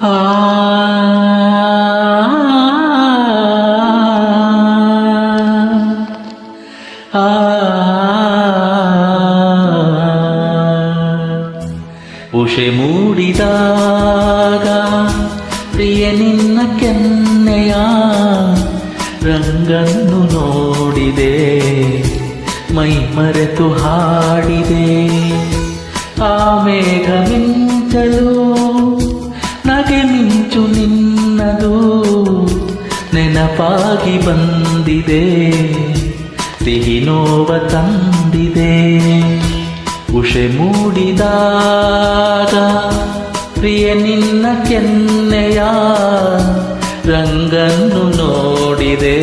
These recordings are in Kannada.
ಉಷೆ ಮೂಡಿದಾಗ ಪ್ರಿಯ ನಿನ್ನ ಕೆನ್ನೆಯ ರಂಗನ್ನು ನೋಡಿದೆ ಮೈ ಮರೆತು ಹಾಡಿದೆ. ಆ ಮೇಘ ಮಿಂಚಲು ನೆನಪಾಗಿ ಬಂದಿದೆ, ಸಿಹಿ ನೋವ ತಂದಿದೆ. ಉಷೆ ಮೂಡಿದಾಗ ಪ್ರಿಯ ನಿನ್ನ ಕೆನ್ನೆಯ ರಂಗನ್ನು ನೋಡಿದೆ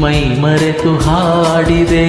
ಮೈ ಮರೆತು ಹಾಡಿದೆ.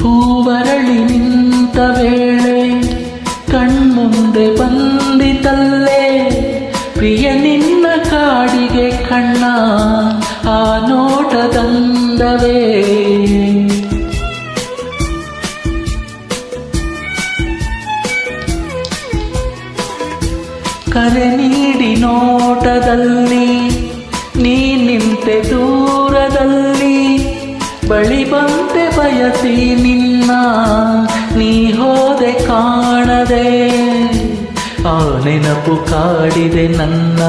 ಹೂವರಳಿ ನಿಂತ ವೇಳೆ ಕಣ್ಮುಂದೆ ಬಂದಿತಲ್ಲೇ ಪ್ರಿಯ ನಿನ್ನ ಕಾಡಿಗೆ ಕಣ್ಣ ಆ ನೋಟದಂದವೇ. ಕರೆ ನೀಡಿ ನೋಟದಲ್ಲಿ ನೀ ನಿಂತೆ ದೂರದಲ್ಲಿ ಬಳಿ ಬಂತೆ ಬಯಸಿ ನಿನ್ನ, ನೀ ಹೋದೆ ಕಾಣದೆ. ಆ ನೆನಪು ಕಾಡಿದೆ ನನ್ನ,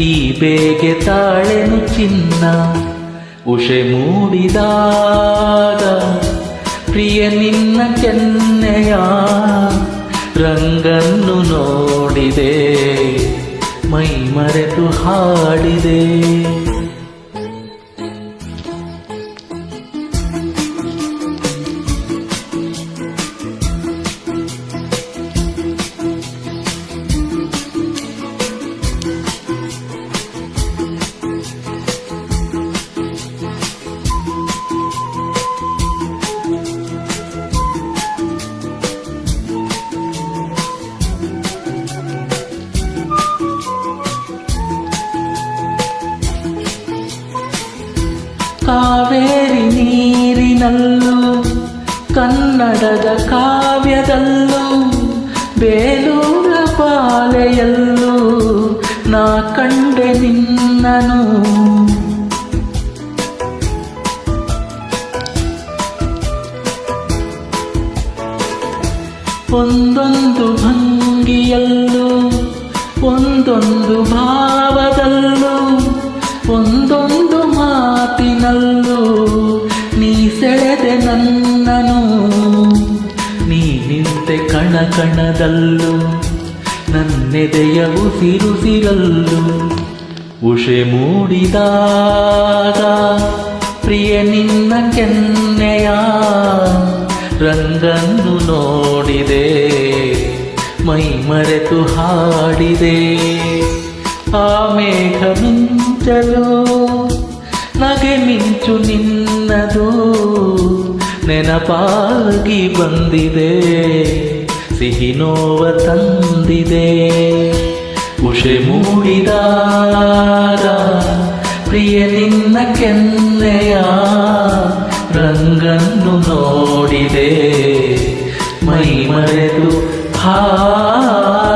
ಈ ಬೇಗೆ ತಾಳೆನು ಚಿನ್ನ. ಉಷೆ ಮೂಡಿದಾಗ ಪ್ರಿಯ ನಿನ್ನ ಕೆನ್ನೆಯ ರಂಗನ್ನು ನೋಡಿದೆ, ಮೈ ಮರೆತು ಹಾಡಿದೆ. ನೀರಿನಲ್ಲೂ ಕನ್ನಡದ ಕಾವ್ಯದಲ್ಲೂ ಬೇಲೂರ ಪಾಲೆಯಲ್ಲೂ ನಾ ಕಂಡೆ ನಿನ್ನನು. ಒಂದೊಂದು ಭಂಗಿಯಲ್ಲೂ ಒಂದೊಂದು ಭಾವದಲ್ಲೂ ನಿಂತೆ ಕಣ ಕಣದಲ್ಲೂ, ನನ್ನೆದೆಯ ಉಸಿರುಸಿರಲ್ಲೂ ಉಷೆ ಮೂಡಿದಾಗ ಪ್ರಿಯ ನಿನ್ನ ಕೆನ್ನೆಯ ರಂಗನ್ನು ನೋಡಿದೆ, ಮೈ ಮರೆತು ಹಾಡಿದೆ. ಆ ಮೇಘ ಮಿಂಚಲು, ನಗೆ ಮಿಂಚು ನಿನ್ನದು. ನೆನಪಾಗಿ ಬಂದಿದೆ, ಸಿಹಿ ನೋವ ತಂದಿದೆ. ಉಷೆ ಮೂಡಿದ ಪ್ರಿಯ ನಿನ್ನ ಕೆನ್ನೆಯ ರಂಗನ್ನು ನೋಡಿದೆ. ಮೈ ಮರೆದು ಹಾಡಿದೆ.